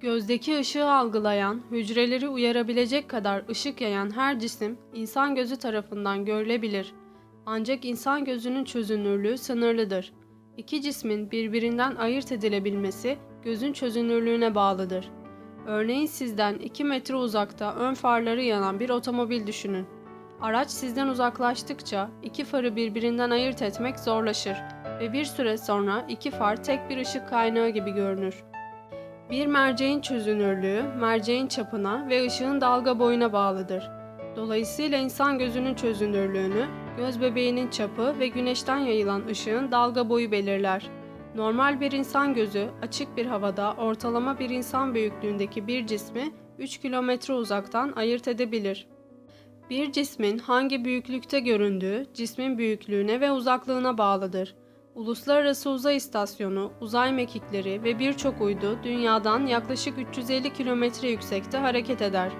Gözdeki ışığı algılayan, hücreleri uyarabilecek kadar ışık yayan her cisim insan gözü tarafından görülebilir. Ancak insan gözünün çözünürlüğü sınırlıdır. İki cismin birbirinden ayırt edilebilmesi gözün çözünürlüğüne bağlıdır. Örneğin sizden 2 metre uzakta ön farları yanan bir otomobil düşünün. Araç sizden uzaklaştıkça iki farı birbirinden ayırt etmek zorlaşır ve bir süre sonra iki far tek bir ışık kaynağı gibi görünür. Bir merceğin çözünürlüğü, merceğin çapına ve ışığın dalga boyuna bağlıdır. Dolayısıyla insan gözünün çözünürlüğünü, göz bebeğinin çapı ve güneşten yayılan ışığın dalga boyu belirler. Normal bir insan gözü açık bir havada ortalama bir insan büyüklüğündeki bir cismi 3 kilometre uzaktan ayırt edebilir. Bir cismin hangi büyüklükte göründüğü cismin büyüklüğüne ve uzaklığına bağlıdır. Uluslararası Uzay İstasyonu, uzay mekikleri ve birçok uydu dünyadan yaklaşık 350 kilometre yüksekte hareket eder.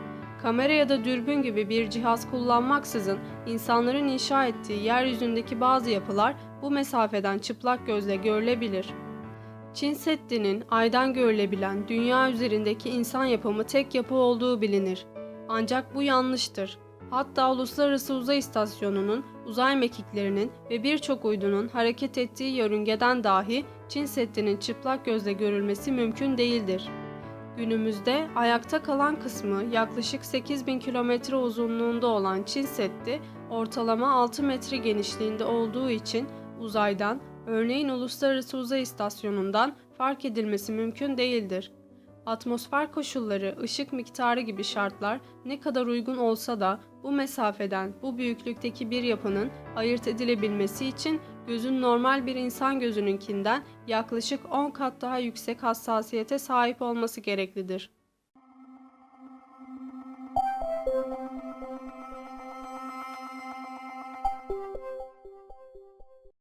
Kamera ya da dürbün gibi bir cihaz kullanmaksızın insanların inşa ettiği yeryüzündeki bazı yapılar bu mesafeden çıplak gözle görülebilir. Çin Seddi'nin aydan görülebilen dünya üzerindeki insan yapımı tek yapı olduğu bilinir. Ancak bu yanlıştır. Hatta Uluslararası Uzay İstasyonu'nun, uzay mekiklerinin ve birçok uydunun hareket ettiği yörüngeden dahi Çin Seddi'nin çıplak gözle görülmesi mümkün değildir. Günümüzde ayakta kalan kısmı yaklaşık 8000 kilometre uzunluğunda olan Çin Seddi ortalama 6 metre genişliğinde olduğu için uzaydan, örneğin Uluslararası Uzay İstasyonu'ndan fark edilmesi mümkün değildir. Atmosfer koşulları, ışık miktarı gibi şartlar ne kadar uygun olsa da bu mesafeden bu büyüklükteki bir yapının ayırt edilebilmesi için gözün normal bir insan gözününkinden yaklaşık 10 kat daha yüksek hassasiyete sahip olması gereklidir.